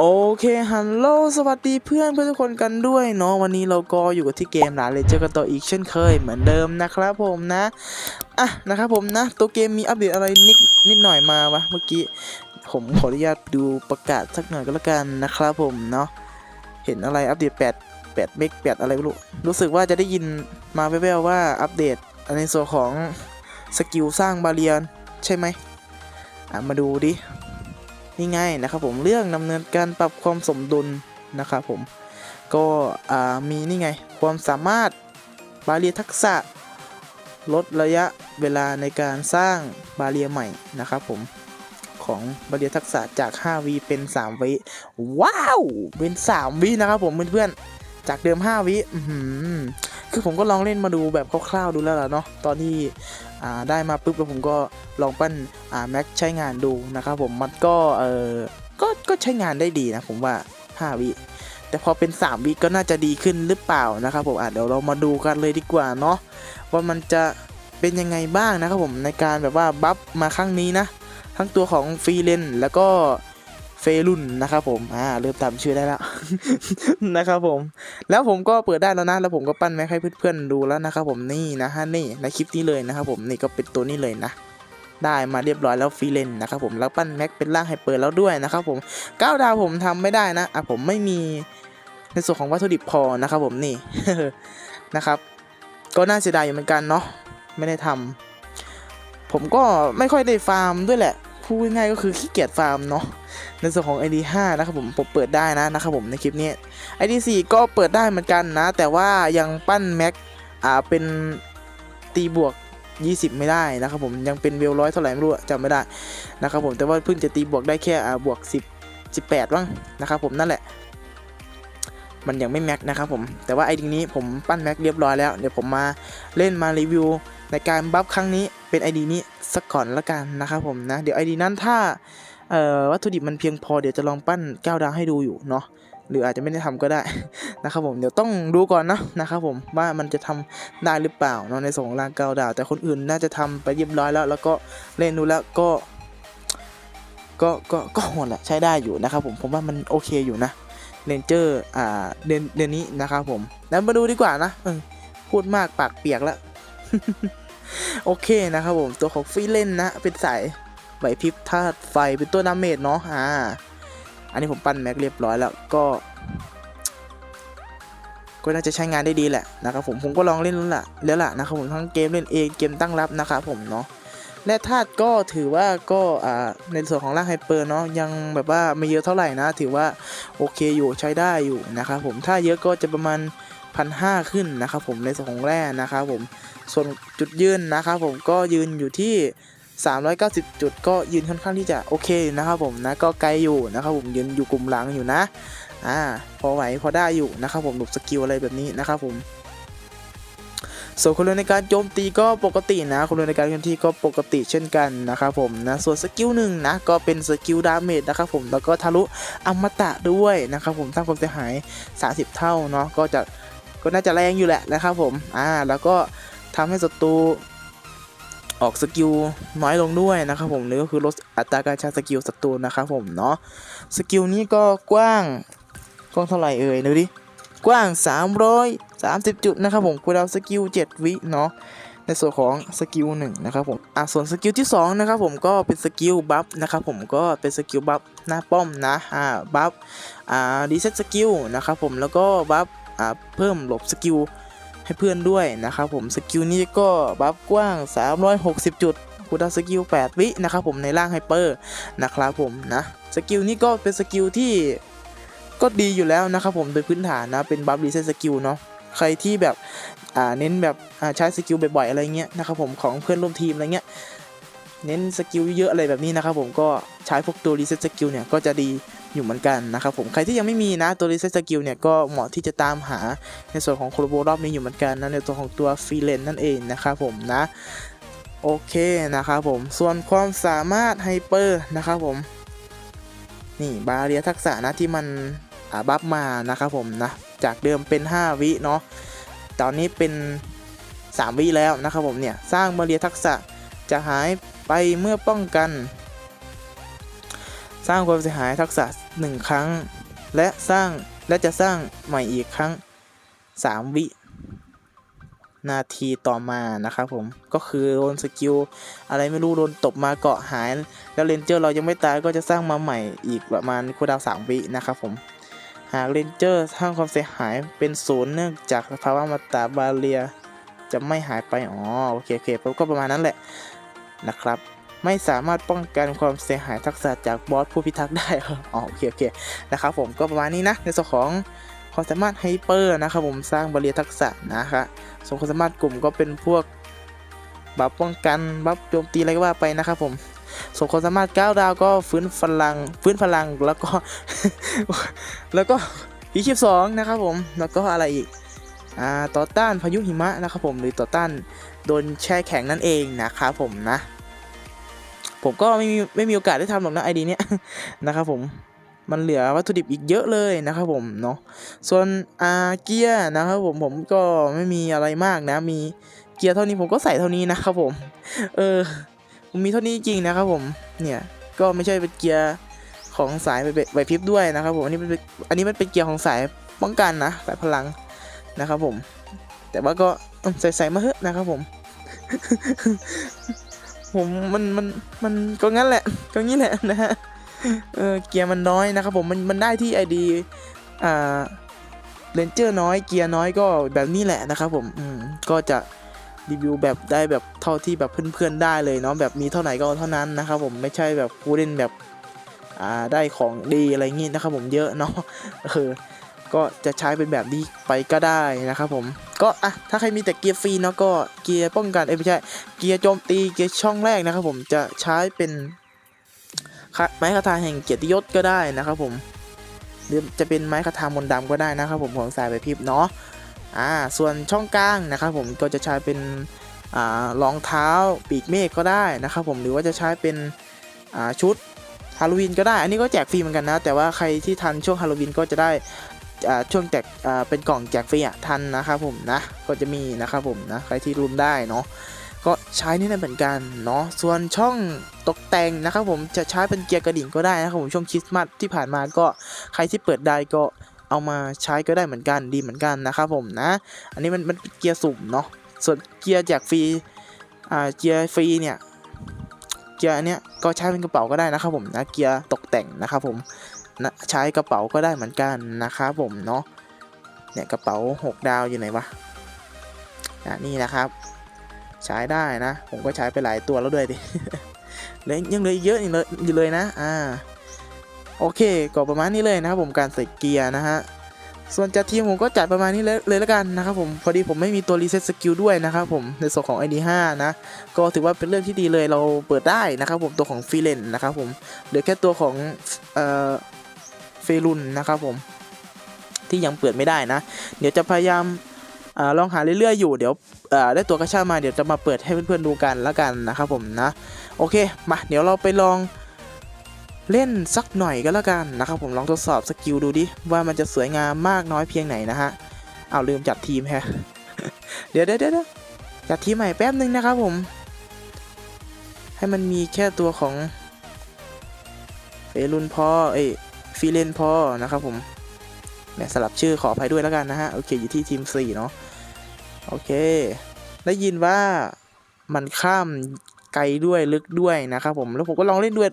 โอเคฮัลโหลสวัสดีเพื่อนเพื่อนทุกคนกันด้วยเนาะวันนี้เราก็อยู่กับที่เกมหลานเลยเจอกันต่ออีกเช่นเคยเหมือนเดิมนะครับผมนะอะนะครับผมนะ ตัวเกมมีอัปเดตอะไรนิดนิดหน่อยมาวะเมื่อกี้ ผมขออนุญาตดูประกาศสักหน่อยก็แล้วกันนะครับผมเนาะเห็นอะไรอัปเดต 8 8เมก8อะไรไม่รู้รู้สึกว่าจะได้ยินมาแว่วๆว่าอัปเดตในส่วนของสกิลสร้างบาเรียนใช่ไหมอะมาดูดิ นี่ไงนะครับผมเรื่องดำเนินการปรับความสมดุลนะครับผมก็มีนี่ไงความสามารถบาเรียทักษะ ลดระยะเวลาในการสร้างบาเรียใหม่นะครับผมของบาเรียทักษะจาก 5 วิเป็น 3 วิว้าว เป็น 3 วินะครับผมเพื่อนๆจากเดิม 5 วิอื้อหือ คือผมก็ลองเล่นมาดูแบบคร่าวๆดูแล้วล่ะเนาะตอนที่ได้มาปุ๊บแล้วผมก็ลองปั้นแม็กใช้งานดูนะครับผมมันก็เออก็ก็ใช้งานได้ดีนะผมว่า 5 วิแต่พอเป็น 3 วิก็น่าจะดีขึ้นหรือเปล่านะครับผมอะเดี๋ยวเรามาดูกันเลยดีกว่าเนาะว่ามันจะเป็นยังไงบ้างนะครับผมในการแบบว่าบัฟมาครั้งนี้นะ ทั้งตัวของฟรีเลนแล้วก็เฟรุนนะครับผมอ่าเริ่มตามชื่อได้แล้ว นะครับผม แล้วผมก็เปิดได้แล้วนะ แล้วผมก็ปั้นแม็กให้เพื่อนๆดูแล้วนะครับผมนี่นะฮะนี่ในคลิปนี้เลยนะครับผมนี่ก็เป็นตัวนี้เลยนะได้มาเรียบร้อยแล้วฟรีเลนนะครับผมแล้วปั้นแม็กเป็นร่างไฮเปอร์แล้วด้วยนะครับผมก้าดาวผมทำไม่ได้นะอะผมไม่มีในส่วนของวัตถุดิบพอนะครับผมนี่นะครับ ก็น่าเสียดายอยู่เหมือนกันเนาะไม่ได้ทำผมก็ไม่ค่อยได้ฟาร์มด้วยแหละ พูดง่ายก็คือขี้เกียจฟาร์มเนาะในส่วนของ ID 5นะครับผมผมเปิดได้นะนะครับผมในคลิปนี้ ID 4ก็เปิดได้เหมือนกันนะ แต่ว่ายังปั้นแม็กอ่าเป็นตีบวก 20 ไม่ได้นะครับผมยังเป็นเวลร้อยเท่าไหร่ไม่รู้จำไม่ได้นะครับผมแต่ว่าเพิ่งจะตีบวกได้แค่อ่าบวก 10 18บ้างนะครับผมนั่นแหละ มันยังไม่แม็กนะครับผมแต่ว่าไอดีนี้ผมปั้นแม็กเรียบร้อยแล้วเดี๋ยวผมมาเล่นมารีวิว ในการบัฟครั้งนี้เป็น ID นี้สักก่อนละกันนะครับผมนะ เดี๋ยว ID นั้นถ้าวัตถุดิบมันเพียงพอเดี๋ยวจะลองปั้นก้าวดาวให้ดูอยู่เนาะหรืออาจจะไม่ได้ทำก็ได้นะครับผมเดี๋ยวต้องดูก่อนนะนะครับผมว่ามันจะทำได้หรือเปล่าเนาะในส่วนของร่างก้าวดาว แต่คนอื่นน่าจะทำไปเรียบร้อยแล้ว แล้วก็เล่นดูแล้วก็ก็ก็ก็โหดแหละใช้ได้อยู่นะครับผมผมว่ามันโอเคอยู่นะเรนเจอร์อ่าเดือนเดือนนี้นะครับผมแล้วมาดูดีกว่านะพูดมากปากเปียกแล้ว โอเคนะครับผมตัวของฟรีเล่นนะ เป็นสายไหวพริบธาตุไฟเป็นตัวดาเมจเนาะอ่า อันนี้ผมปั้นแม็กเรียบร้อยแล้วก็ ก็น่าจะใช้งานได้ดีแหละนะครับผมผมก็ลองเล่นแล้วล่ะแล้วล่ะนะครับผมทั้งเกมเล่นเองเกมตั้งรับนะครับผมเนาะและธาตุก็ถือว่าก็อ่าในส่วนของร่างไฮเปอร์เนาะยังแบบว่าไม่เยอะเท่าไหร่นะ ถือว่าโอเคอยู่ใช้ได้อยู่นะครับผมถ้าเยอะก็จะประมาณ พันห้าขึ้นนะครับผมในส่วนของแร่นะครับผมส่วนจุดยืนนะครับผมก็ยืนอยู่ที่ 390 จุดก็ยืนค่อนข้างที่จะโอเคนะครับผมนะก็ไกลอยู่นะครับผมยืนอยู่กลุ่มหลังอยู่นะอ่าพอไหวพอได้อยู่นะครับผมหลบสกิลอะไรแบบนี้นะครับผมส่วนคนเรียนในการโจมตีก็ปกตินะคนเรียนในการเคลื่อนที่ก็ปกติเช่นกันนะครับผมนะส่วนสกิลหนึ่งนะก็เป็นสกิลดาเมจนะครับผมแล้วก็ทะลุอมตะด้วยนะครับผมสร้างความเสียหาย 30 เท่าเนาะก็จะ ก็น่าจะแรงอยู่แหละนะครับผม อ่า แล้วก็ทำให้ศัตรูออกสกิลน้อยลงด้วยนะครับผมหรือก็คือลดอัตราการใช้สกิลศัตรูนะครับผมเนาะ สกิลนี้ก็กว้างกว้างเท่าไหร่เอ่ยดูดิ กว้าง 330 จุดนะครับผมคูลดาวสกิล 7 วิเนาะในส่วนของสกิล1นะครับผม อะส่วนสกิลที่2นะครับผมก็เป็นสกิลบัฟนะครับผมก็เป็นสกิลบัฟหน้าป้อมนะ อ่าบัฟ อ่ารีเซ็ตสกิลนะครับผมแล้วก็บัฟ เพิ่มหลบสกิลให้เพื่อนด้วยนะครับผมสกิลนี้ก็บัฟกว้าง 360 จุดคูดาสกิล 8 วินะครับผมในร่างไฮเปอร์นะครับผมนะสกิลนี้ก็เป็นสกิลที่ก็ดีอยู่แล้วนะครับผมโดยพื้นฐานนะเป็นบัฟรีเซ็ตสกิลเนาะใครที่แบบเน้นแบบใช้สกิลบ่อยๆอะไรเงี้ยนะครับผมของเพื่อนร่วมทีมอะไรเงี้ย เน้นสกิลเยอะอะไรแบบนี้นะครับผมก็ใช้พวกตัวรีเซ็ตสกิลเนี่ยก็จะดีอยู่เหมือนกันนะครับผมใครที่ยังไม่มีนะตัวรีเซ็ตสกิลเนี่ยก็เหมาะที่จะตามหาในส่วนของโคโลโบรอบนี้อยู่เหมือนกันนะในตัวของตัวฟรีเลนนั่นเองนะครับผมนะโอเคนะครับผมส่วนความสามารถไฮเปอร์นะครับผมนี่บาเรียทักษะนะที่มันอาบัฟมานะครับผมนะจากเดิมเป็น 5 วิเนาะตอนนี้เป็น 3 วิแล้วนะครับผมเนี่ยสร้างบาเรียทักษะจะหาย ไปเมื่อป้องกัน สร้างความเสียหายทักษะหนึ่งครั้ง และสร้างและจะสร้างใหม่อีกครั้งสามวิ นาทีต่อมานะครับผม ก็คือโดนสกิลอะไรไม่รู้โดนตบมาเกาะหาย แล้วเรนเจอร์เรายังไม่ตายก็จะสร้างมาใหม่อีกประมาณคูดาวสามวินะครับผมหากเรนเจอร์สร้างความเสียหายเป็นศูนย์เนื่องจากสภาวะมาตาบาเรีย จะไม่หายไป อ๋อ โอเคโอเคก็ประมาณนั้นแหละ นะครับ ไม่สามารถป้องกันความเสียหายทักษะจากบอสผู้พิทักษ์ได้อ๋อโอเคโอเคนะครับผมก็ประมาณนี้นะในส่วนของความสามารถไฮเปอร์นะครับผมสร้างบาเรียทักษะนะครับส่วนความสามารถกลุ่มก็เป็นพวกบัฟป้องกันบัฟโจมตีอะไรก็ว่าไปนะครับผมส่วนความสามารถ9ดาวก็ฟื้นพลังฟื้นพลังแล้วก็แล้วก็พีชิบสองนะครับผมแล้วก็อะไรอีกอ่าต่อต้านพายุหิมะนะครับผมหรือต่อต้าน โดนแช่แข็งนั่นเองนะครับผมนะ ผมก็ไม่มีไม่มีโอกาสได้ทำหรอกนะไอดีเนี้ยนะครับผมมันเหลือวัตถุดิบอีกเยอะเลยนะครับผมเนาะส่วนอาเกียร์นะครับผมผมก็ไม่มีอะไรมากนะ มีเกียร์เท่านี้ผมก็ใส่เท่านี้นะครับผม เออผมมีเท่านี้จริงนะครับผมเนี่ยก็ไม่ใช่เป็นเกียร์ของสายไหวพริบด้วยนะครับผมอันนี้เป็นอันนี้มันเป็นเกียร์ของสายป้องกันนะสายพลังนะครับผม แต่ว่าก็อืมใส่มาเถอะนะครับผม ผมมันมันมันก็งั้นแหละ ก็งี้แหละนะฮะเออเกียร์มันน้อยนะครับผมมันมันได้ที่ไอดีอ่าเรนเจอร์น้อยเกียร์น้อยก็แบบนี้แหละนะครับผมอืมก็จะรีวิวแบบได้แบบเท่าที่แบบเพื่อนๆได้เลยเนาะแบบมีเท่าไหร่ก็เอาเท่านั้นนะครับผมไม่ใช่แบบผู้เล่นแบบอ่าได้ของดีอะไรงี้นะครับผมเยอะเนาะเออก็จะใช้เป็นแบบนี้ไปก็ได้นะครับผม ก็อะถ้าใครมีแต่เกียร์ฟรีเนาะก็เกียร์ป้องกันเอ้ไม่ใช่เกียร์โจมตีเกียร์ช่องแรกนะครับผมจะใช้เป็นไม้คาถาแห่งเกียรติยศก็ได้นะครับผมหรือจะเป็นไม้คาถามนต์ดำก็ได้นะครับผมของสายไปพริบเนาะอ่าส่วนช่องกลางนะครับผมก็จะใช้เป็นอ่ารองเท้าปีกเมฆก็ได้นะครับผมหรือว่าจะใช้เป็นอ่าชุดฮาโลวีนก็ได้ อันนี้ก็แจกฟรีเหมือนกันนะ แต่ว่าใครที่ทันช่วงฮาโลวีนก็จะได้ ช่วงแจกเป็นกล่องแจกฟรีอะทันนะครับผมนะก็จะมีนะครับผมนะใครที่รุนได้เนาะก็ใช้นี่ได้เหมือนกันเนาะส่วนช่องตกแต่งนะครับผมจะใช้เป็นเกียร์กระดิ่งก็ได้นะครับผมช่วงคริสต์มาสที่ผ่านมาก็ใครที่เปิดได้ก็เอามาใช้ก็ได้เหมือนกันดีเหมือนกันนะครับผมนะ อันนี้มันมันเป็นเกียร์สุ่มเนาะส่วนเกียร์แจกฟรีอ่าเกียร์ฟรีเนี่ยเกียร์อันเนี้ยก็ใช้เป็นกระเป๋าก็ได้นะครับผมนะเกียร์ตกแต่งนะครับผม นะใช้กระเป๋าก็ได้เหมือนกันนะครับผมเนาะเนี่ยกระเป๋า 6 ดาวอยู่ไหนวะอะนี่นะครับ ใช้ได้นะ ผมก็ใช้ไปหลายตัวแล้วด้วยดิเหลยยังเหลือเยอะอยู่เลยนะอ่าโอเคก็ประมาณนี้เลยนะครับผมการใส่เกียร์นะฮะส่วนจัดทีมผมก็จัดประมาณนี้เลยเลยแล้วกันนะครับผมพอดีผมไม่มีตัวรีเซ็ตสกิลด้วยนะครับผมในส่วนของ ID5 นะก็ถือว่าเป็นเรื่องที่ดีเลยเราเปิดได้นะครับผมตัวของฟรีเลนนะครับผมเหลือแค่ตัวของเอ่อ เฟรุนนะครับผม ที่ยังเปิดไม่ได้นะ เดี๋ยวจะพยายามอลองหาเรื่อยๆอยู่เดี๋ยวได้ตัวกระชามาเดี๋ยวจะมาเปิดให้เพื่อนๆดูกันแล้วกันนะครับผมนะ โอเคมาเดี๋ยวเราไปลองเล่นสักหน่อยก็แล้วกันนะครับผมลองทดสอบสกิลดูดิว่ามันจะสวยงามมากน้อยเพียงไหนนะฮะเอาลืมจัดทีมแฮะเดี๋ยวเดี๋ยวเดี๋ยวจัดทีมใหม่แป๊บนึงนะครับผม ให้มันมีแค่ตัวของเฟรุนพอเอ้ ยฟีเลนพอนะครับผมแหมสลับชื่อขออภัยด้วยแล้วกันนะฮะ โอเค อยู่ที่ทีม 4 เนาะโอเค ได้ยินว่ามันข้ามไกลด้วยลึกด้วยนะครับผมแล้วผมก็ลองเล่นด้วย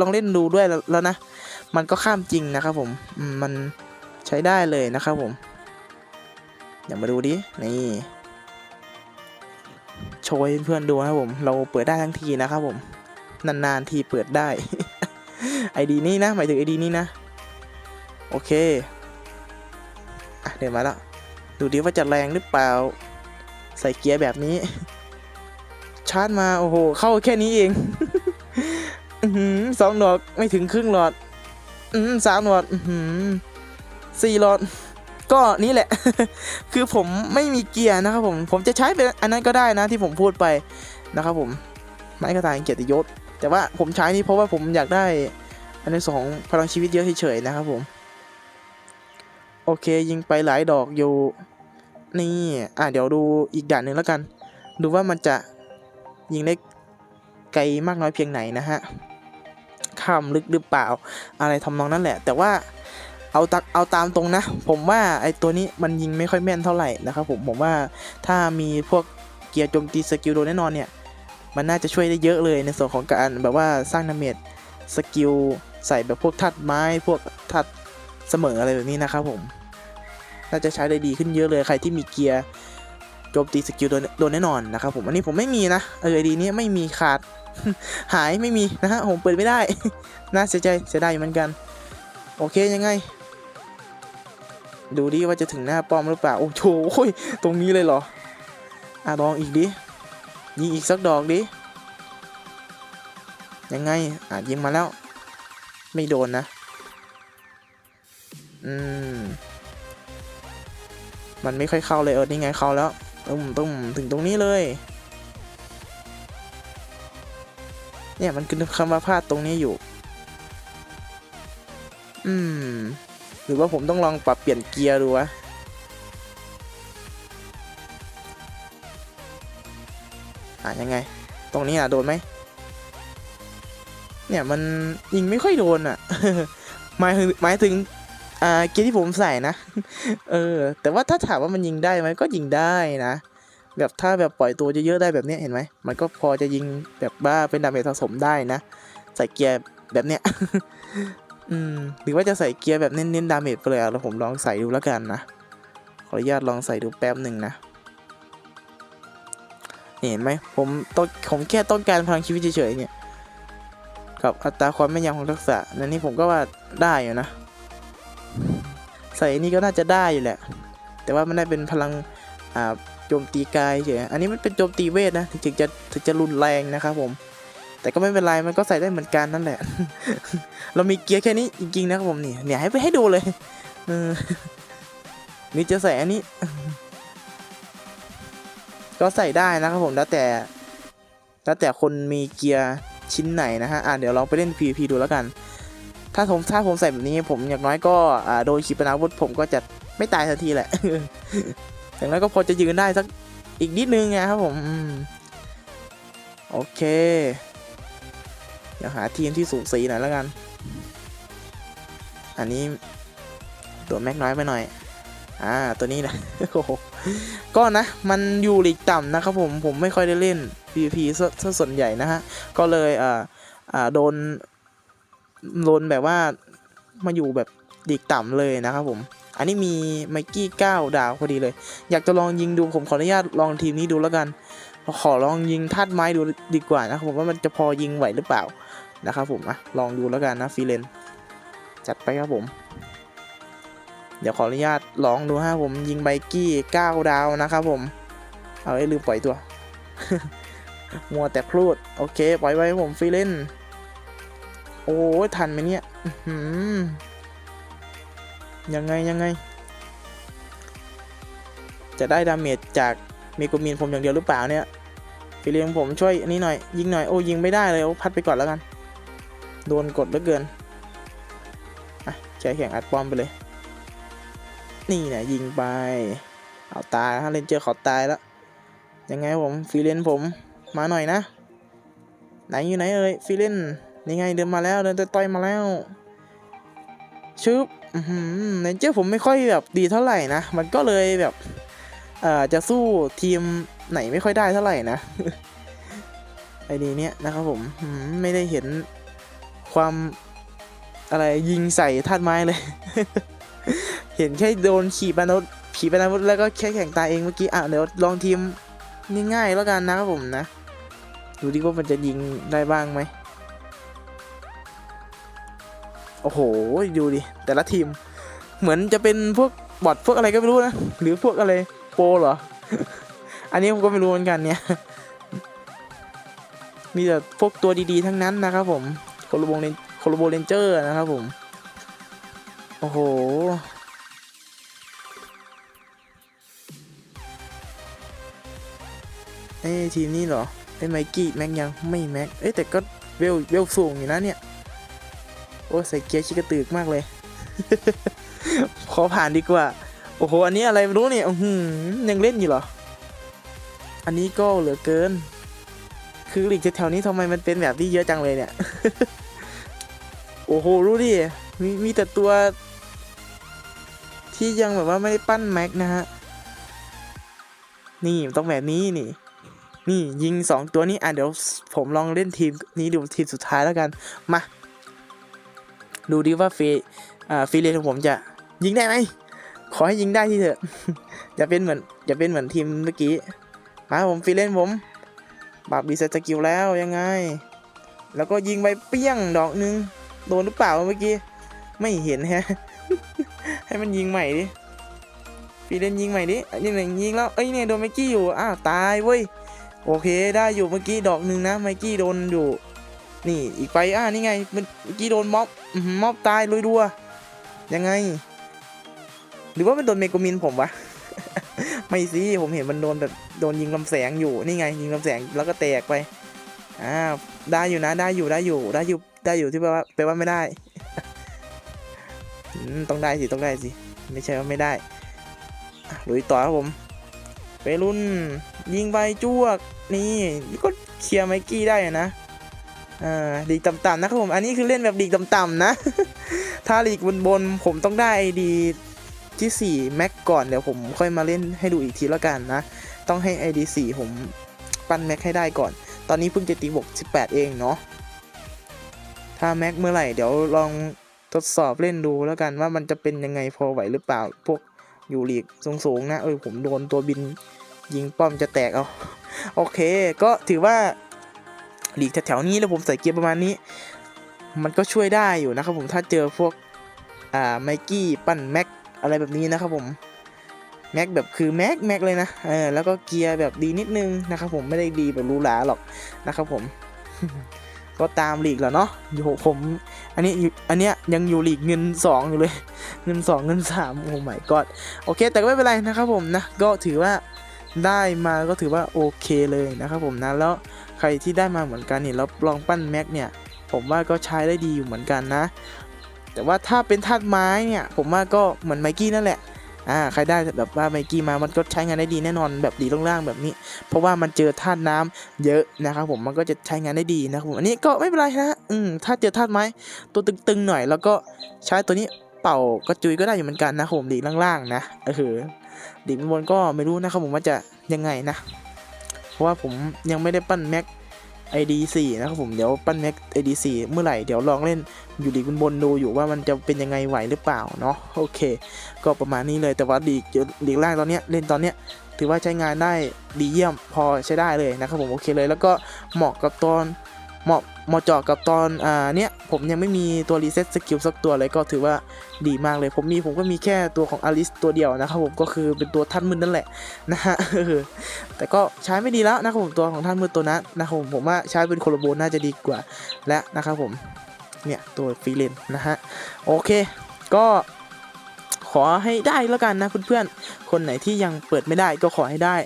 ลองเล่นดูด้วยแล้วนะ มันก็ข้ามจริงนะครับผมมันใช้ได้เลยนะครับผมเดี๋ยวมาดูดินี่โชว์ให้เพื่อนๆดูนะครับผม เราเปิดได้ทั้งทีนะครับผม นานๆทีเปิดได้ไอดีนี้นะหมายถึงไอดีนี้นะ โอเคอะเดี๋ยวมาแล้วดูดิว่าจะแรงหรือเปล่า ใส่เกียร์แบบนี้ ชาร์จมา โอ้โห เข้าแค่นี้เองสองหลอดไม่ถึงครึ่งหลอดอืมสามหลอดอือหือสี่หลอด ก็นี่แหละ คือผมไม่มีเกียร์นะครับผม ผมจะใช้เป็นอันนั้นก็ได้นะที่ผมพูดไปนะครับผมไม้กระต่ายเกียรติยศ แต่ว่าผมใช้นี่เพราะว่าผมอยากได้ อันในสองพลังชีวิตเยอะเฉยๆนะครับผม โอเคยิงไปหลายดอกอยู่ นี่อะเดี๋ยวดูอีกด่านหนึ่งแล้วกัน ดูว่ามันจะยิงได้ไกลมากน้อยเพียงไหนนะฮะข้ามลึกหรือเปล่า อะไรทำนองนั้นแหละ แต่ว่าเอาตักเอาตามตรงนะ ผมว่าไอตัวนี้มันยิงไม่ค่อยแม่นเท่าไหร่นะครับผมผมว่าถ้ามีพวกเกียร์โจมตีสกิลโดนแน่นอนเนี่ย มันน่าจะช่วยได้เยอะเลยในส่วนของการแบบว่าสร้างดาเมจสกิลใส่แบบพวกทัดไม้พวกทัดเสมออะไรแบบนี้นะครับผม น่าจะใช้ได้ดีขึ้นเยอะเลยใครที่มีเกียร์โจมตีสกิลโดนแน่นอนนะครับผมอันนี้ผมไม่มีนะเออดีนี้ไม่มีขาดหายไม่มีนะฮะผมเปิดไม่ได้น่าเสียใจเสียดายเหมือนกัน โอเคยังไง ดูดิว่าจะถึงหน้าป้อมหรือเปล่าโอ้โหตรงนี้เลยเหรออะลองอีกดิยิงอีกสักดอกดิยังไงอะยิงมาแล้ว ไม่โดนนะ อืม มันไม่ค่อยเข้าเลยเออนี่ไงเข้าแล้วตุ้มตุ้มถึงตรงนี้เลย เนี่ยมันคือคำว่าพลาดตรงนี้อยู่ อืม หรือว่าผมต้องลองปรับเปลี่ยนเกียร์ดูวะอะยังไง ตรงนี้อะโดนไหมเนี่ยมันยิงไม่ค่อยโดนอะหมายถึงหมายถึง อ่าเกียร์ที่ผมใส่นะ เออ แต่ว่าถ้าถามว่ามันยิงได้ไหมก็ยิงได้นะ แบบถ้าแบบปล่อยตัวเยอะๆได้แบบนี้เห็นไหม มันก็พอจะยิงแบบบ้าเป็นดาเมจสะสมได้นะ ใส่เกียร์แบบเนี้ย อืม หรือว่าจะใส่เกียร์แบบเน้นๆดาเมจไปเลยอะแล้วผมลองใส่ดูแล้วกันนะ ขออนุญาตลองใส่ดูแป๊บหนึ่งนะเห็นไหมผมต้องผมแค่ต้องการพลังชีวิตเฉยๆเนี่ย กับอัตราความแม่นยำของทักษะนั่นนี่ผมก็ว่าได้อยู่นะ ใส่นี่ก็น่าจะได้อยู่แหละ แต่ว่ามันได้เป็นพลังอ่าโจมตีกายเฉยอันนี้มันเป็นโจมตีเวทนะถึงจะถึงจะรุนแรงนะครับผม แต่ก็ไม่เป็นไรมันก็ใส่ได้เหมือนกันนั่นแหละ เรามีเกียร์แค่นี้จริงๆนะครับผมนี่เนี่ยให้ไปให้ดูเลยอนี่จะใส่อันนี้ ก็ใส่ได้นะครับผมแล้วแต่แล้วแต่คนมีเกียร์ชิ้นไหนนะฮะอะเดี๋ยวลองไปเล่น PVP ดูแล้วกัน ถ้าผมถ้าผมใส่แบบนี้ผมอย่างน้อยก็โดนขีปนาวุธผมก็จะไม่ตายทันทีแหละ อย่างน้อยก็พอจะยืนได้สักอีกนิดนึงไงครับผม โอเคเดี๋ยวหาทีมที่สูสีหน่อยแล้วกัน อันนี้ตัวแม็กน้อยไปหน่อย อ่า ตัวนี้นะโอ้โหก็นะ มันอยู่หลีกต่ำนะครับผม ผมไม่ค่อยได้เล่น PVP ซะส่วนใหญ่นะฮะ ก็เลยอ่าอ่าโดน โดนแบบว่ามาอยู่แบบหลีกต่ำเลยนะครับผม อันนี้มีไมกี้9ดาวพอดีเลย อยากจะลองยิงดูผมขออนุญาตลองทีมนี้ดูแล้วกัน ขอลองยิงธาตุไม้ดูดีกว่านะครับผมว่ามันจะพอยิงไหวหรือเปล่านะครับผมอะลองดูแล้วกันนะฟีเลนจัดไปครับผม เดี๋ยวขออนุญาตลองดูฮะผมยิงไบกี้9ดาวนะครับผม เอาไอ้ลืมปล่อยตัว มัวแต่พูดโอเค ปล่อยไว้ผมฟีเลน โอ้ยทันไหมเนี่ยยังไงยังไง จะได้ดาเมจจากเมโกมินผมอย่างเดียวหรือเปล่าเนี่ยฟรีเลนผมช่วยอันนี้หน่อย ยิงหน่อยโอ้ยิงไม่ได้เลยโอ้พัดไปก่อนแล้วกัน โดนกดเหลือเกินอะใช้แข่งอัดป้อมไปเลย นี่นะยิงไป เอาตายฮะเลนเจอร์เขาตายแล้ว ยังไงผมฟรีเลนผมมาหน่อยนะ ไหนอยู่ไหนเอ่ยฟรีเลน นี่ไงเดินมาแล้วเดินต่อยมาแล้วชึบอื้อหือเนเจอร์ผมไม่ค่อยแบบดีเท่าไหร่นะ มันก็เลยแบบเอ่อจะสู้ทีมไหนไม่ค่อยได้เท่าไหร่นะไอดีเนี้ยนะครับผมไม่ได้เห็นความอะไรยิงใส่ธาตุไม้เลย เห็นแค่โดนขี่ปานุษขี่ปานุษแล้วก็แค่แข่งตายเองเมื่อกี้อะเดี๋ยวลองทีมง่ายๆแล้วกันนะครับผมนะ ดูดิว่ามันจะยิงได้บ้างไหม อ้โหดูดิแต่ละทีม เหมือนจะเป็นพวกบอทพวกอะไรก็ไม่รู้นะหรือพวกอะไรโปรเหรอ อันนี้ผมก็ไม่รู้เหมือนกันเนี่ย มีแต่พวกตัวดีๆทั้งนั้นนะครับผมโคโลโบเลนโคโลโบเลนเจอร์นะครับผม โอ้โหเอ้ทีมนี้เหรอได้ไมกี้แม็กยังไม่แม็กเอ้แต่ก็เวลเวลสูงอยู่นะเนี่ย โอ้ใส่เกียร์ชิกระตือกมากเลย ขอผ่านดีกว่า โอ้โห อันนี้อะไรไม่รู้เนี่ยอือยังเล่นอยู่เหรอ อันนี้ก็เหลือเกิน คือหลีกแถวๆนี้ทำไมมันเป็นแบบนี้เยอะจังเลยเนี่ย โอ้โห รู้ดิ มีมีแต่ตัว ที่ยังแบบว่าไม่ได้ปั้นแม็กนะฮะ นี่ต้องแบบนี้นี่นี่ยิงสองตัวนี้อะเดี๋ยวผมลองเล่นทีมนี้ดูทีมสุดท้ายแล้วกัน มา ดูดิว่าฟรีอ่าฟรีเลนของผมจะยิงได้ไหมขอให้ยิงได้ที่เถอะอย่าเป็นเหมือนอย่าเป็นเหมือนทีมเมื่อกี้มาผมฟรีเลนผมปรับดีเซตสกิลแล้วยังไง แล้วก็ยิงไปเปี้ยงดอกหนึงโดนหรือเปล่าเมื่อกี้ไม่เห็นแฮะให้มันยิงใหม่ดิฟีเลนยิงใหม่ดิยิงหนึ่งยิงแล้วเอ้ยเนี่ยโดนไมกี้อยู่อ้าวตายเว้ยโอเคได้อยู่เมื่อกี้ดอกหนึ่งนะไมกี้โดนอยู่ นี่อีกไปอ่านี่ไงเมื่อกี้โดนม็อบม็อบตายเลยดัวยังไง หรือว่ามันโดนเมโกมินผมวะไม่สิผมเห็นมันโดนแบบโดนยิงลำแสงอยู่นี่ไง ยิงลำแสงแล้วก็แตกไปอ่าได้อยู่นะได้อยู่ได้อยู่ได้อยู่ได้อยู่ที่แปลว่าแปลว่าไม่ได้ต้องได้สิต้องได้สิไม่ใช่ว่าไม่ได้ลุยต่อครับผมไปรุ่นยิงไปจ้วกนี่ก็เคลียร์ไมกี้ได้อะนะ อ่าลีกต่ำๆนะครับผม อันนี้คือเล่นแบบลีกต่ำๆนะ ถ้าลีกบนๆผมต้องได้ไอดีที่ 4 แม็กก่อนเดี๋ยวผมค่อยมาเล่นให้ดูอีกทีแล้วกันนะ ต้องให้ ID 4 ผมปั้นแม็กให้ได้ก่อน ตอนนี้เพิ่งจะตีบวก18 เองเนาะ ถ้าแม็กเมื่อไหร่เดี๋ยวลองทดสอบเล่นดูแล้วกันว่ามันจะเป็นยังไงพอไหวหรือเปล่า พวกอยู่ลีกสูงๆนะ เออผมโดนตัวบินยิงป้อมจะแตกเอา โอเค ก็ถือว่า หลีกแถวๆนี้แล้วผมใส่เกียร์ประมาณนี้ มันก็ช่วยได้อยู่นะครับผมถ้าเจอพวกอ่าไมกี้ปั้นแม็กอะไรแบบนี้นะครับผมแม็กแบบคือแม็กแม็กเลยนะเออแล้วก็เกียร์แบบดีนิดนึงนะครับผมไม่ได้ดีแบบรูหราหรอกนะครับผม ก็ตามหลีกแล้วเนาะอยู่ผม อันนี้อันเนี้ยยังอยู่หลีกเงินสองอยู่เลย เงินสองเงินสามโอ้ my god โอเค แต่ก็ไม่เป็นไรนะครับผมนะ ก็ถือว่าได้มาก็ถือว่าโอเคเลยนะครับผมนะแล้ว ใครที่ได้มาเหมือนกันเนี่แล้วลองปั้นแม็กเนี่ยผมว่าก็ใช้ได้ดีอยู่เหมือนกันนะ แต่ว่าถ้าเป็นธาตุไม้เนี่ยผมว่าก็เหมือนไมกี้นั่นแหละอ่าใครได้แบบว่าไมกี้มามันก็ใช้งานได้ดีแน่นอนแบบดีล่างๆแบบนี้ เพราะว่ามันเจอธาตุน้ำเยอะนะครับผมมันก็จะใช้งานได้ดีนะครับผมอันนี้ก็ไม่เป็นไรนะอืมถ้าเจอธาตุไม้ตัวตึงๆหน่อย แล้วก็ใช้ตัวนี้เป่ากระจุยก็ได้อยู่เหมือนกันนะครับผมดีล่างๆนะเออดีบนก็ไม่รู้นะครับผมว่าจะยังไงนะ ราะว่าผมยังไม่ได้ปั้นแม็ก ID 4นะครับผมเดี๋ยวปั้นแม็ก ID 4เมื่อไหร่เดี๋ยวลองเล่นอยู่ดีบนๆดูอยู่ว่ามันจะเป็นยังไงไหวหรือเปล่าเนาะโอเค ก็ประมาณนี้เลยแต่ว่าดีดีกล่างตอนเนี้ยเล่นตอนเนี้ยถือว่าใช้งานได้ดีเยี่ยมพอใช้ได้เลยนะครับผมโอเคเลย แล้วก็เหมาะกับตอนเหมาะ เหมาะเจาะกับตอนอ่าเนี้ยผมยังไม่มีตัวรีเซ็ตสกิลสักตัวเลยก็ถือว่าดีมากเลย ผมมีผมก็มีแค่ตัวของอลิสตัวเดียวนะครับผมก็คือเป็นตัวท่านมืดนั่นแหละนะฮะแต่ก็ใช้ไม่ดีแล้วนะครับผมตัวของท่านมืดตัวนั้นนะครับผมผมว่าใช้เป็นโคโลโบน่าจะดีกว่า และนะครับผมเนี่ยตัวฟรีเลนนะฮะโอเค ก็ขอให้ได้แล้วกันนะเพื่อนๆ คนไหนที่ยังเปิดไม่ได้ก็ขอให้ได้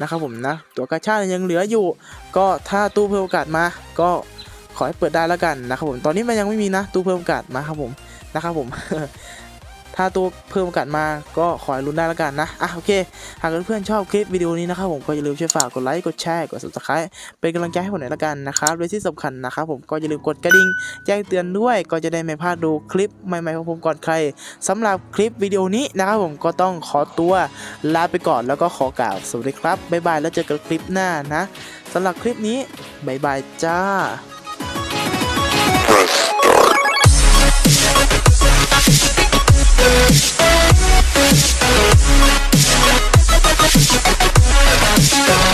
นะครับผมนะ ตัวกาชายังเหลืออยู่ ก็ถ้าตู้เพิ่มโอกาสมาก็ ขอให้เปิดได้แล้วกันนะครับผมตอนนี้มันยังไม่มีนะตู้เพิ่มโอกาสมาครับผมนะครับผมถ้าตัวเพิ่มโอกาสมาก็ขอให้ลุ้นได้แล้วกันนะ อะโอเค หากเพื่อนๆชอบคลิปวิดีโอนี้นะครับผมก็อย่าลืมช่วยฝากกดไลค์ กดแชร์ กด subscribe เป็นกำลังใจให้ผมหน่อยละกันนะครับและที่สำคัญนะครับผมก็อย่าลืมกดกระดิ่งแจ้งเตือนด้วยก็จะได้ไม่พลาดดูคลิปใหม่ๆของผมก่อนใครสำหรับคลิปวิดีโอนี้นะครับผมก็ต้องขอตัวลาไปก่อนแล้วก็ขอกล่าวสวัสดีครับบ๊ายบายแล้วเจอกันคลิปหน้านะสำหรับคลิปนี้บ๊ายบายจ้า Stop.